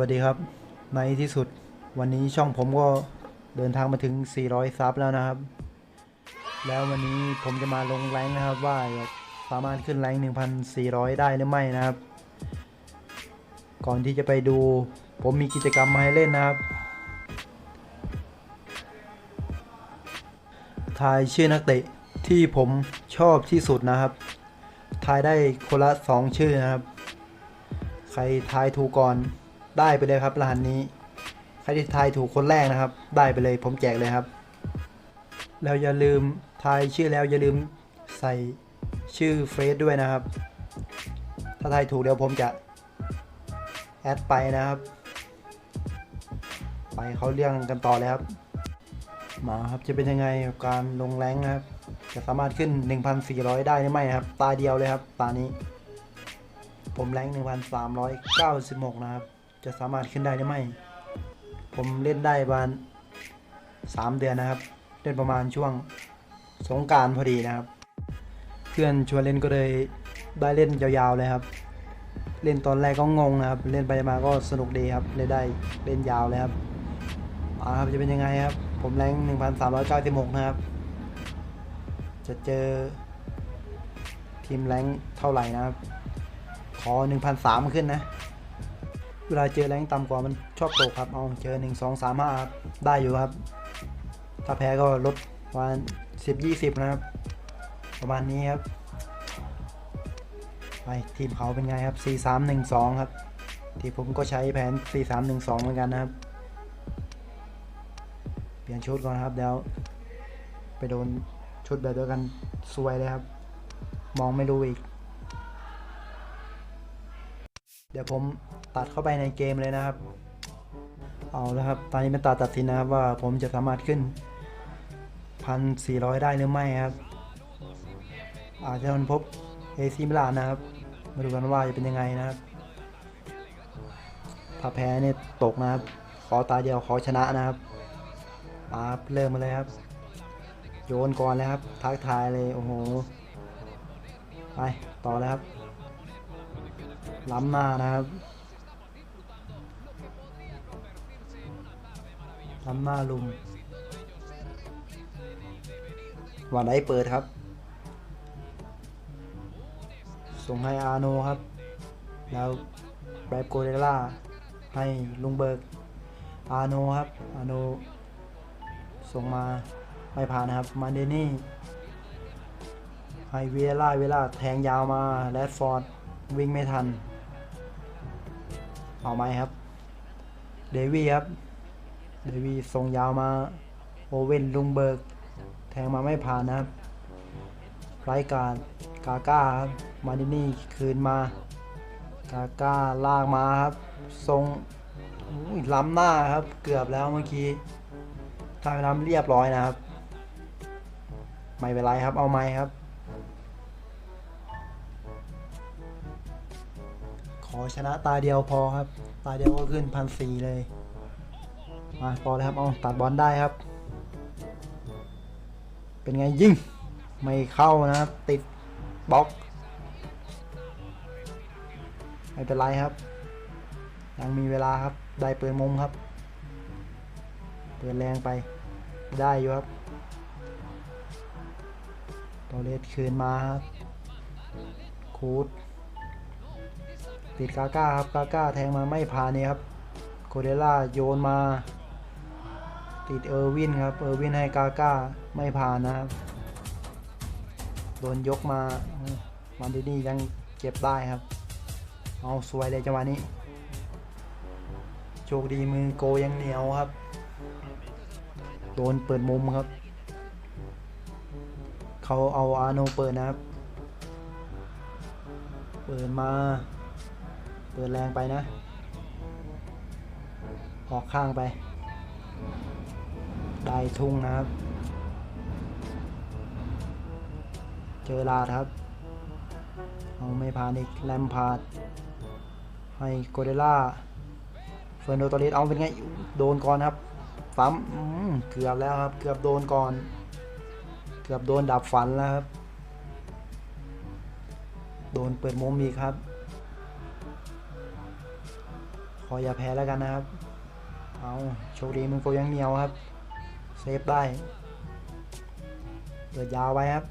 วัสดีครับ ในที่สุดวันนี้ช่องผมก็เดินทางมาถึง 400 ซับแล้วนะครับ แล้ววันนี้ผมจะมาลงแรงนะครับว่าสามารถขึ้นแรง1,400 ได้หรือไม่นะครับ ก่อนที่จะไปดู ผมมีกิจกรรมมาให้เล่นนะครับ ทายชื่อนักเตะที่ผมชอบที่สุดนะครับ ทายได้คนละ 2 ชื่อนะครับ ใครทายถูกก่อน ได้ไปเลยครับรหัสนี้ ใครที่ทายถูกคนแรกนะครับ ได้ไปเลยผมแจกเลยครับ แล้วอย่าลืมทายชื่อแล้วอย่าลืมใส่ชื่อเฟซด้วยนะครับ ถ้าทายถูกเดี๋ยวผมจะแอดไปนะครับ ไปเขาเรื่องกันต่อเลยครับมาครับจะเป็นยังไงกับการลงแรงนะครับ จะสามารถขึ้น 1,400 ได้หรือไม่ครับ ตาเดียวเลยครับ ตานี้ ผมแรง1,396 นะครับ จะสามารถขึ้นได้หรือไม่ ผมเล่นได้ประมาณ3เดือนนะครับ เล่นประมาณช่วงสงการพอดีนะครับ เพื่อนชวนเล่นก็เลยได้เล่นยาวๆเลยครับ เล่นตอนแรกก็งงนะครับ เล่นไปมาก็สนุกดีครับ เลยได้เล่นยาวเลยครับอ่าครับจะเป็นยังไงครับ ผมแรง1,396 นะครับ จะเจอทีมแรงเท่าไหร่นะครับ ขอ1,003ขึ้นนะ เวลาเจอแรงต่ำกว่ามันชอบตกครับ เอาเจอ 1 2 3 5ครับได้อยู่ครับ ถ้าแพ้ก็ลดประมาณ10 20 นะครับ ประมาณนี้ครับ ไปทีมเขาเป็นไงครับ 4 3 1 2 ครับ ที่ผมก็ใช้แผน 4 3 1 2 เหมือนกันนะครับ เปลี่ยนชุดก่อนครับเดี๋ยวไปโดนชุดแบบเดียวกันซวยเลยครับ มองไม่รู้อีก เดี๋ยวผมตัดเข้าไปในเกมเลยนะครับ เอาแล้วครับ ตอนนี้เป็นตาตัดสินนะครับว่าผมจะสามารถขึ้น 1,400 ได้หรือไม่ครับ อาจจะมันพบเอซิมิลานนะครับ มาดูกันว่าจะเป็นยังไงนะครับ ถ้าแพ้เนี่ยตกนะครับ ขอตาเดียวขอชนะนะครับมาเริ่มมาเลยครับ โยนก่อนเลยครับ ทักทายเลย โอ้โห ไป ต่อเลยครับ ล้ำหน้านะครับล้ำหน้าลุมวันไหนเปิดครับ ส่งให้อาโนครับ แล้วแบบโกเรล่าให้ลุงเบิร์กอาโนครับ อาโน ส่งมาไม่ผ่านนะครับ มาเดนี่ ให้เวล่า เวล่า แทงยาวมา แรดฟอร์ด วิ่งไม่ทัน เอาไหมครับ เดวี่ครับ เดวี่ส่งยาวมา โอเว่นลุงเบิร์ก แทงมาไม่ผ่านนะครับไรการกาก้าครับมาดินี่คืนมา กาก้าลากมาครับ ทรงล้ำหน้าครับ เกือบแล้วเมื่อกี้ทางน้ำเรียบร้อยนะครับ ไม่เป็นไรครับ เอาไหมครับ ชนะตาเดียวพอครับ ตาเดียวก็ขึ้นพันสี่เลย มาพอแล้วครับเอาตัดบอลได้ครับ เป็นไงยิงไม่เข้านะครับ ติดบล็อก ไม่เป็นไรครับ ยังมีเวลาครับ ได้เปิดมุมครับ เปิดแรงไป ได้อยู่ครับตอเลสคืนมาครับคูด ติดกาก้าครับกาก้าแทงมาไม่ผ่านนี่ครับโคเดล่าโยนมา ติดเออร์วินครับเออร์วินให้กาก้าไม่ผ่านนะครับโดนยกมามันดินี่ยังเก็บได้ครับ เอาสวยเลยจังหวะนี้ โชคดีมือโกยังเหนียวครับ โดนเปิดมุมครับ เขาเอาอาโนเปิดนะครับ เปิดมา เปิดแรงไปนะ ออกข้างไป ได้ทุ่งนะครับ เจอลาดครับ เอาไม่ผ่านอีกแลมพาร์ดให้โกเดล่า เฟอร์โนโตเลสเอาเป็นไง โดนก่อนครับซ้ำอืมเกือบแล้วครับ เกือบโดนก่อน เกือบโดนดับฝันแล้วครับ โดนเปิดมุมอีกครับ ออย่าแพ้แล้วกันนะครับ เอาโชคดีมึงโกยังเหนียวครับ เซฟได้เปิดยาวไว้ครับ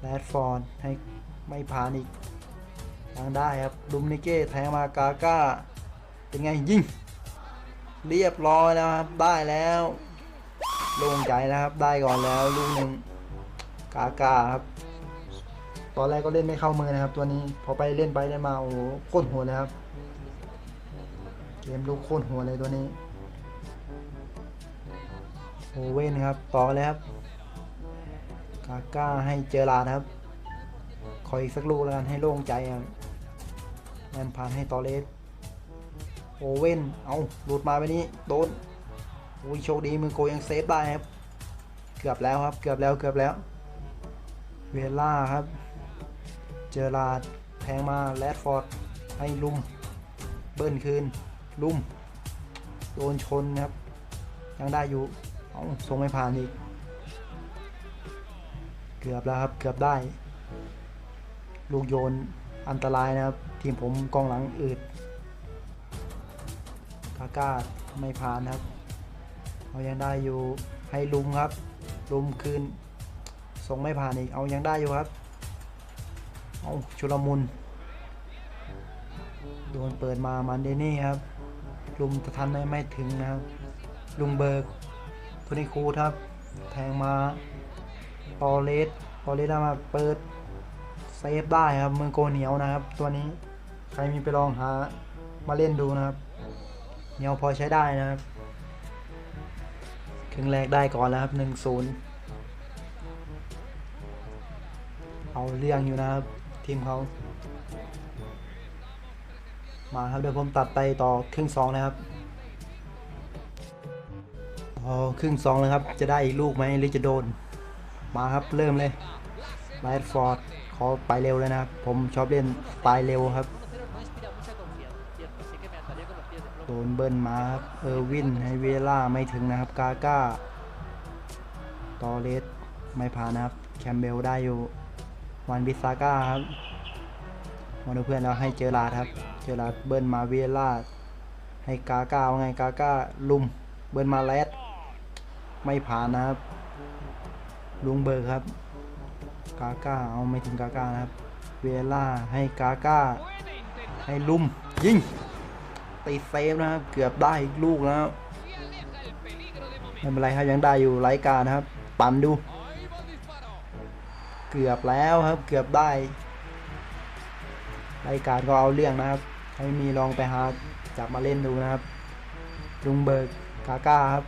แรดฟอร์ดให้ไม่ผ่านอีกยังได้ครับดุมนิเก้แทงมากาก้า เป็นไงยิง เรียบร้อยแล้วครับ ได้แล้วโล่งใจนะครับ ได้ก่อนแล้วลูกหนึ่งกากาครับ ตอนแรกก็เล่นไม่เข้ามือนะครับ ตัวนี้พอไปเล่นไปเล่นมาโอ้โหโคตรโหดเลยครับ กมลูกโคตรโหดเลยตัวนี้โอเว่นครับ ต่อเลยครับ กาก้าให้เจอราดครับ ขออีกสักลูกแล้วกันให้โล่งใจครับแมนผ่านให้ตอเลสโอเว่น เอาหลุดมาไปนี้ โดนอุ้ยโชคดีมือโกยังเซฟได้ครับ เกือบแล้วครับ เกือบแล้ว เกือบแล้ว เวล่าครับ เจอราดแทงมาแรดฟอร์ด ให้ลุม เบิ้ลคืน ลุมโดนชนครับ ยังได้อยู่เอาส่งไม่ผ่านอีก เกือบแล้วครับ เกือบได้ ลูกโยนอันตรายนะครับ ทีมผมกองหลังอืดกาก้าไม่ผ่านครับเอายังได้อยู่ให้ลุมครับ ลุมคืนส่งไม่ผ่านอีก เอายังได้อยู่ครับ เอาชุลมุน โดนเปิดมามันเดนี่ครับ ลุมทันได้ไม่ถึงนะครับ ลุงเบิร์กโทนี่คูดครับ แทงมาปอเลสปอเลสได้มาเปิดเซฟได้ครับมือโกเหนียวนะครับ ตัวนี้ใครมีไปลองหามาเล่นดูนะครับ เหนียวพอใช้ได้นะครับครึ่งแรกได้ก่อนแล้วครับหนึ่งศูนย์เอาเรื่องอยู่นะครับ ทีมเขา มาครับเดี๋ยวผมตัดไปต่อครึ่งสองนะครับพอครึ่งสองเลยครับ จะได้อีกลูกไหมหรือจะโดน มาครับเริ่มเลยไลท์ฟอร์ดขอไปเร็วเลยนะครับ ผมชอบเล่นสไตล์เร็วครับโดนเบิ้ลมาครับเออร์วินให้เวล่าไม่ถึงนะครับ กาก้าตอเลสไม่ผ่านนะครับ แคมเบลได้อยู่วันบิซาก้าครับมาดูเพื่อนแล้วให้เจอราดครับ เจอราเบิ้ลมาเวล่าให้กาก้าว่าไงกาก้าลุมเบิ้ลมาแรดไม่ผ่านนะครับ ลุงเบิร์กครับ กาก้าเอาไม่ถึงกาก้านะครับ เวล่าให้กาก้า ให้ลุมยิงตีเซฟนะครับ เกือบได้อีกลูกแล้วไม่เป็นไรครับยังได้อยู่ไร้การนะครับ ปั่นดู เกือบแล้วครับ เกือบได้ไร้การก็เอาเรื่องนะครับ ครมีลองไปหาจับมาเล่นดูนะครับ ลุงเบิร์กกาก้าครับ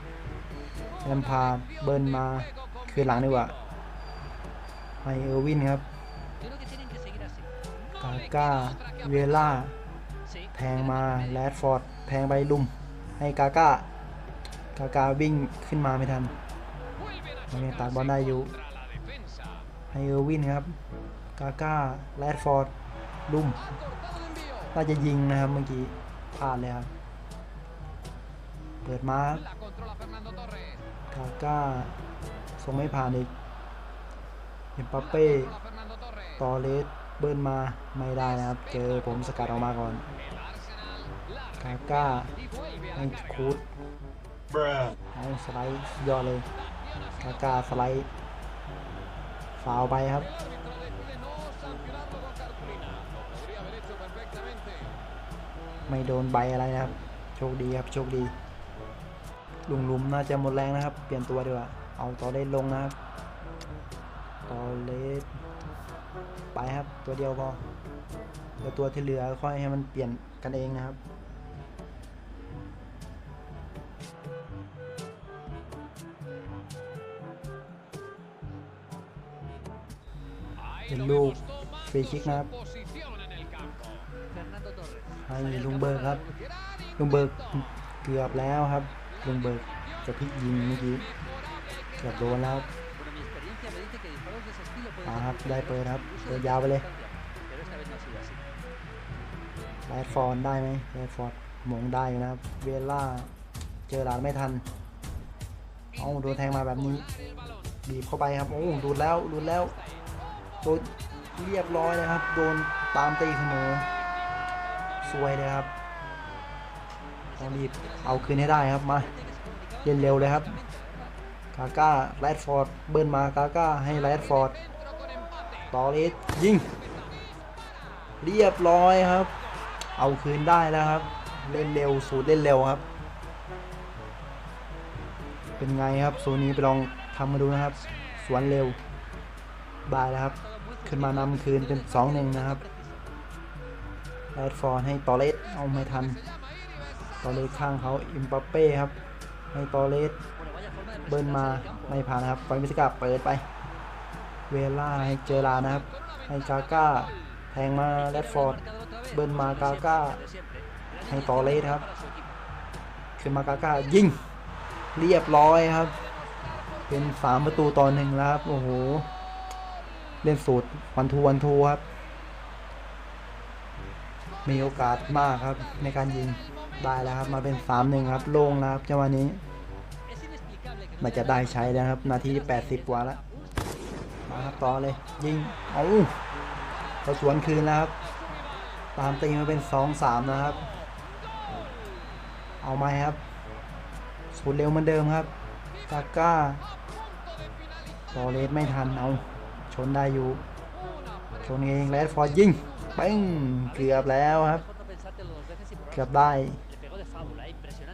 แอมพาเบิร์นมาคืนหลังดีกว่าให้เออร์วินครับกาก้าเวล่าแทงมาแรดฟอร์ดแทงไปลุมให้กาก้ากากาวิ่งขึ้นมาไม่ทันยังตัดบอลได้อยู่ให้เออร์วินครับกาก้าแรดฟอร์ดลุม น่าจะยิงนะครับเมื่อกี้พลาดเลยครับ เปิดมาครับกาก้าส่งไม่ผ่านอีกเอ็มปัปเป้ตอเลสเบิร์นมาไม่ได้นะครับ เจอผมสกัดออกมาก่อนกาก้าให้คูดเอาสไลด์ยอดเลยกาก้าสไลด์ฟาวไปครับ ไม่โดนใบอะไรนะครับ โชคดีครับ โชคดีลุงลุมน่าจะหมดแรงนะครับ เปลี่ยนตัวดีกว่า เอาตอเลสลงนะครับตอเลสไปครับ ตัวเดียวพอเดี๋ยวตัวที่เหลือค่อยให้มันเปลี่ยนกันเองนะครับเป็นลูกฟรีคิกนะครับ ลุงเบิร์กครับ ลุงเบิร์กเกือบแล้วครับ ลุงเบิร์กจะพลิกยิงเมื่อกี้เกือบโดนแล้วมาครับได้เปิดครับเปิดยาวไปเลยแรดฟอร์ดได้ไหมแรดฟอร์ดหมงได้นะครับ เวล่าเจอหลานไม่ทันเอาโดนแทงมาแบบนี้บีบเข้าไปครับโอ้ดูดแล้วดูดแล้วโดนเรียบร้อยเลยครับ โดนตามตีเสมอ สวยเลยครับต้องรีบเอาคืนให้ได้ครับมาเล่นเร็วเลยครับกาก้าแรดฟอร์ดเบิร์นมากาก้าให้แรดฟอร์ดต่อเลสยิงเรียบร้อยครับ เอาคืนได้แล้วครับ เล่นเร็วสูตรเล่นเร็วครับ เป็นไงครับสูตรนี้ไปลองทำมาดูนะครับ สวนเร็วได้แล้วครับ ขึ้นมานำคืนเป็น2-1นะครับ แรดฟอร์ดให้ตอเลสเอาไม่ทันตอเลสข้างเขาอิมบัปเป้ครับให้ตอเลสเบิร์นมาไม่ผ่านนะครับฟอยมิสกาเปิดไป เวล่าให้เจอรานะครับ ให้กาก้าแทงมาแรดฟอร์ดเบิร์นมากาก้าให้ตอเลสครับขึ้นมากาก้ายิงเรียบร้อยครับ เป็นสามประตูต่อหนึ่งแล้วครับ โอ้โห เล่นสูตรวันทูวันทูครับ มีโอกาสมากครับในการยิงได้แล้วครับมาเป็น3-1ครับโล่งแล้วครับจังหวะนี้ มันจะได้ใช้แล้วครับ นาทีที่ 80 กว่าแล้วมาครับต่อเลย ยิงเอาเขาสวนคืนแล้วครับ ตามตีมาเป็น 2-3 นะครับ เอาไหมครับสูตรเร็วเหมือนเดิมครับกาก้าตอเลสไม่ทันเอาชนได้อยู่ชนเองแรดฟอร์ดยิง ป้งเกือบแล้วครับเกือบได้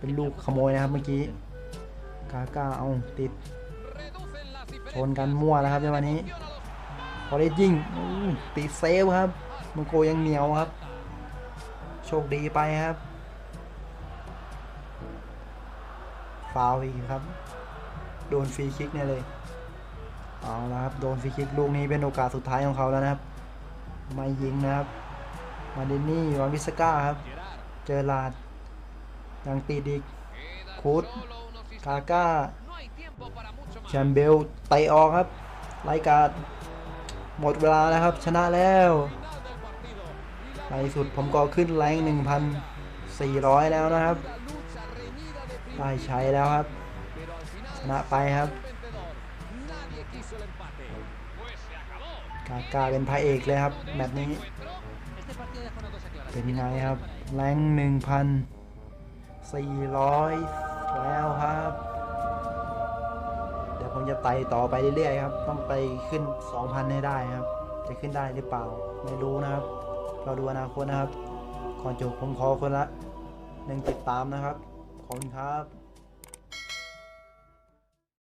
เป็นลูกขโมยนะครับเมื่อกี้กาก้าเอาติดชนกันมั่วแล้วครับในวันนี้พอเลสยิงติดเซฟครับมังโกยังเหนียวครับ โชคดีไปครับฟาวอีกครับ โดนฟรีคิกเนี่ยเลยเอาละครับโดนฟรีคิกลูกนี้เป็นโอกาสสุดท้ายของเขาแล้วนะครับ ไม่ยิงนะครับ มาเดนนี่วางวิสก้าครับ เจอลาดยังตีดอีกคูดกาก้าแชมเบลเตออกครับรายการหมดเวลาแล้วครับ ชนะแล้วในสุดผมก็ขึ้นแรง1,400 แล้วนะครับ ได้ใช้แล้วครับ ชนะไปครับ กากาเป็นพระเอกเลยครับแบบนี้ เป็นไงครับ แรง1,400แล้วครับ เดี๋ยวผมจะไต่ต่อไปเรื่อยๆครับ ต้องไปขึ้น2,000ให้ได้ครับ จะขึ้นได้หรือเปล่า ไม่รู้นะครับ เราดูอนาคตนะครับ ก่อนจบผมขอคนละหนึ่งติดตามนะครับ ขอบคุณครับ